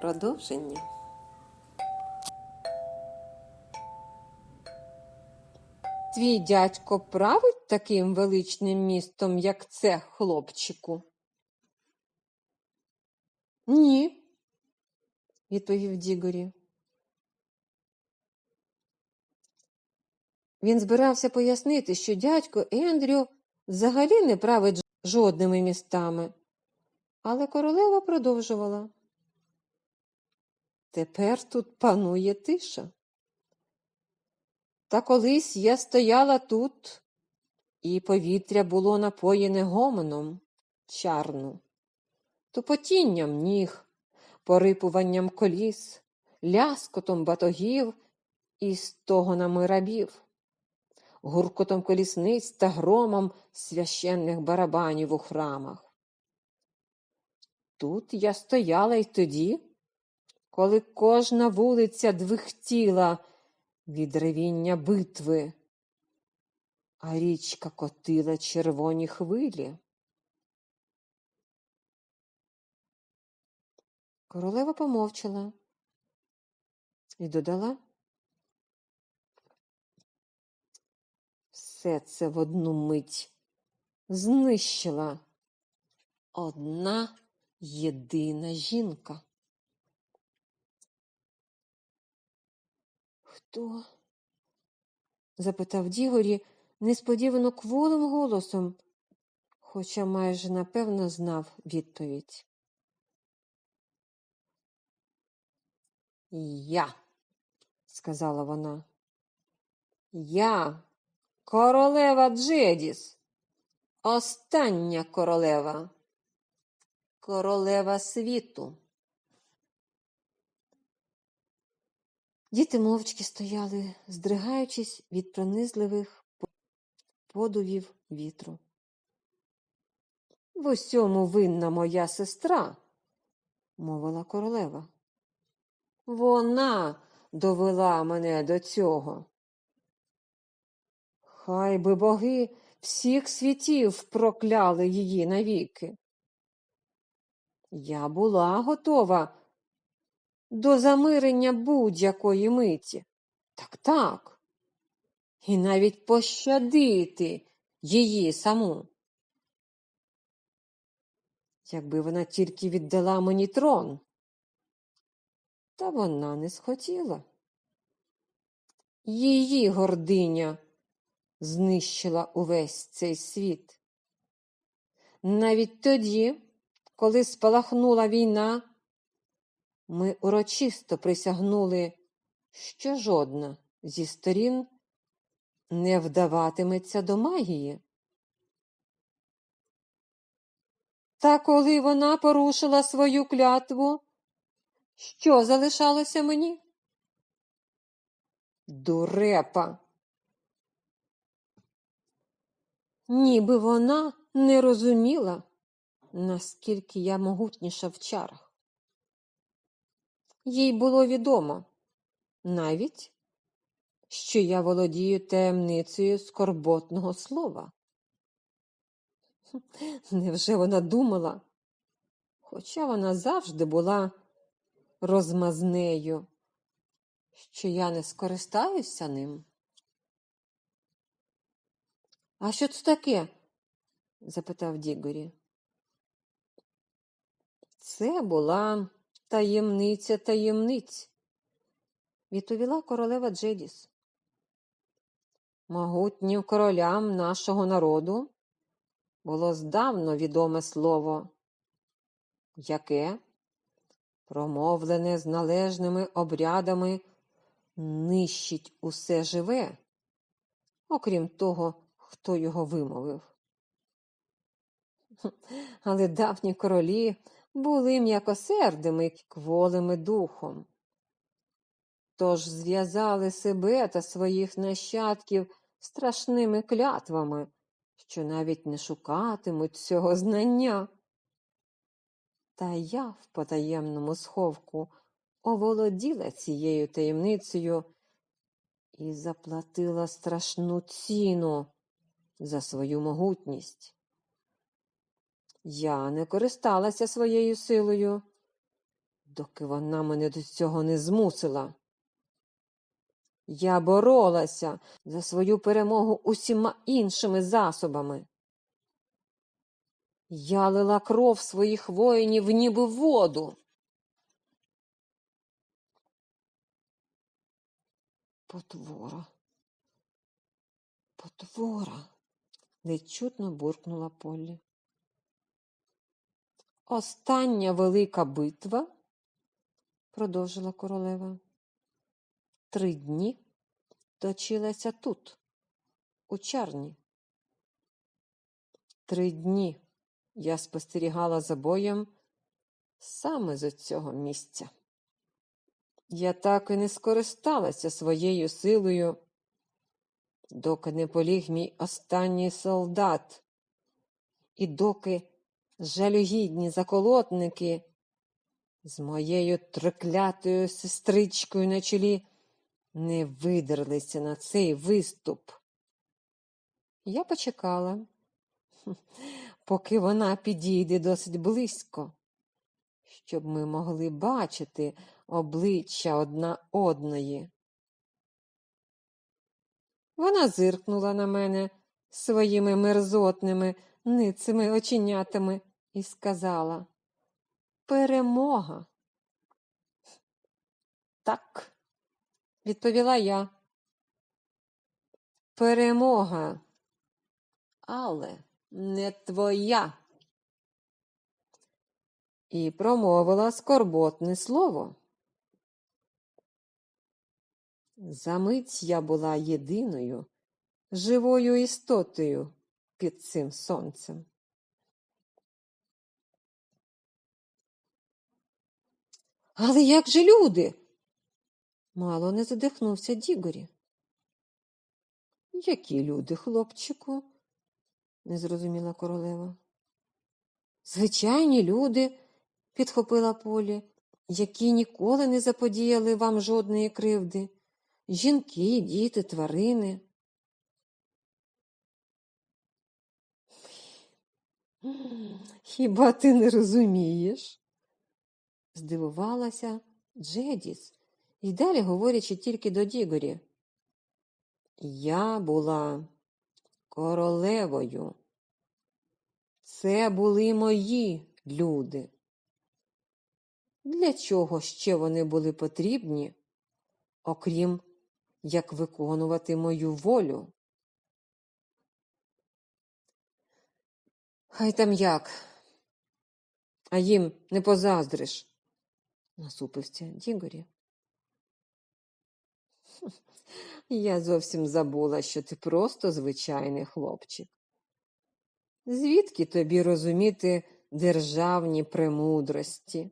Продовження. Твій дядько править таким величним містом, як це, хлопчику? Ні, відповів Дігорі. Він збирався пояснити, що дядько Ендрю взагалі не править жодними містами. Але королева продовжувала. Тепер тут панує тиша. Та колись я стояла тут, і повітря було напоєне гомоном чарну, тупотінням ніг, порипуванням коліс, ляскотом батогів і стогонами рабів, гуркотом колісниць та громом священних барабанів у храмах. Тут я стояла й тоді, коли кожна вулиця двихтіла від ревіння битви, а річка котила червоні хвилі. Королева помовчала і додала все це в одну мить знищила одна єдина жінка. Хто? запитав Дігорі несподівано кволим голосом, хоча майже напевно знав відповідь. Я, сказала вона. Я, королева Джедіс, остання королева, королева світу. Діти мовчки стояли, здригаючись від пронизливих подувів вітру. В усьому винна моя сестра, мовила королева. Вона довела мене до цього. Хай би боги всіх світів прокляли її навіки. Я була готова до замирення будь-якої миті. Так, так. І навіть пощадити її саму. Якби вона тільки віддала мені трон. Та вона не схотіла. Її гординя знищила увесь цей світ. Навіть тоді, коли спалахнула війна, ми урочисто присягнули, що жодна зі сторін не вдаватиметься до магії. Та коли вона порушила свою клятву, що залишалося мені? Дурепа. Ніби вона не розуміла, наскільки я могутніша в чарах. Їй було відомо навіть, що я володію таємницею скорботного слова. Невже вона думала, хоча вона завжди була розмазнею, що я не скористаюся ним? А що це таке? запитав Дігорі. Це була таємниця таємниць, відповіла королева Джедіс. Могутнім королям нашого народу було здавно відоме слово, яке, промовлене з належними обрядами, нищить усе живе, окрім того, хто його вимовив. Але давні королі були м'якосердими й кволими духом. Тож зв'язали себе та своїх нащадків страшними клятвами, що навіть не шукатимуть цього знання. Та я в потаємному сховку оволоділа цією таємницею і заплатила страшну ціну за свою могутність. Я не користалася своєю силою, доки вона мене до цього не змусила. Я боролася за свою перемогу усіма іншими засобами. Я лила кров своїх воїнів ніби воду. Потвора. Потвора. ледь чутно буркнула Поллі. Остання велика битва, продовжила королева, три дні точилася тут, у чарні. Три дні я спостерігала за боєм саме з цього місця. Я так і не скористалася своєю силою, доки не поліг мій останній солдат, і доки жалюгідні заколотники з моєю троклятою сестричкою на чолі не видерлися на цей виступ. Я почекала, поки вона підійде досить близько, щоб ми могли бачити обличчя одна одної. Вона зиркнула на мене своїми мерзотними ницими оченятами і сказала Перемога. Так, відповіла я. Перемога, але не твоя. І промовила скорботне слово. Замить я була єдиною живою істотою під цим сонцем. Але як же люди? Мало не задихнувся Дігорі. Які люди, хлопчику? не зрозуміла королева. Звичайні люди, підхопила Полі, які ніколи не заподіяли вам жодної кривди. Жінки, діти, тварини. Хіба ти не розумієш? Здивувалася Джедіс, і далі говорячи тільки до Дігорі. Я була королевою. Це були мої люди. Для чого ще вони були потрібні, окрім як виконувати мою волю? Хай там як, а їм не позаздриш, насупився Дігорі. Я зовсім забула, що ти просто звичайний хлопчик. Звідки тобі розуміти державні премудрості?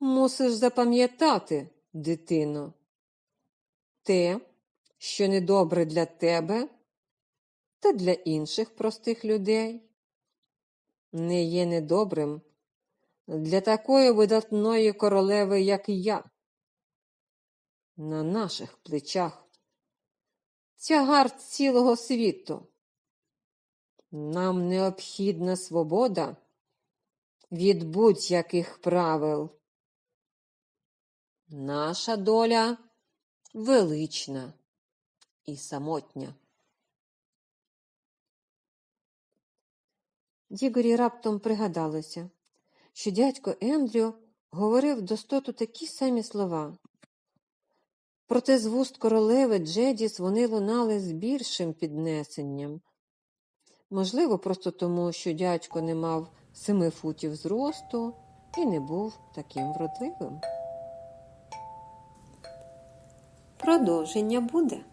Мусиш запам'ятати, дитино, те, що недобре для тебе та для інших простих людей, не є недобрим для такої видатної королеви, як я. На наших плечах тягар цілого світу. Нам необхідна свобода від будь-яких правил. Наша доля велична і самотня. Дігорі раптом пригадалося, що дядько Ендрю говорив достоту такі самі слова. Проте з вуст королеви Джедіс вони лунали з більшим піднесенням. Можливо, просто тому, що дядько не мав семи футів зросту і не був таким вродливим. Продовження буде.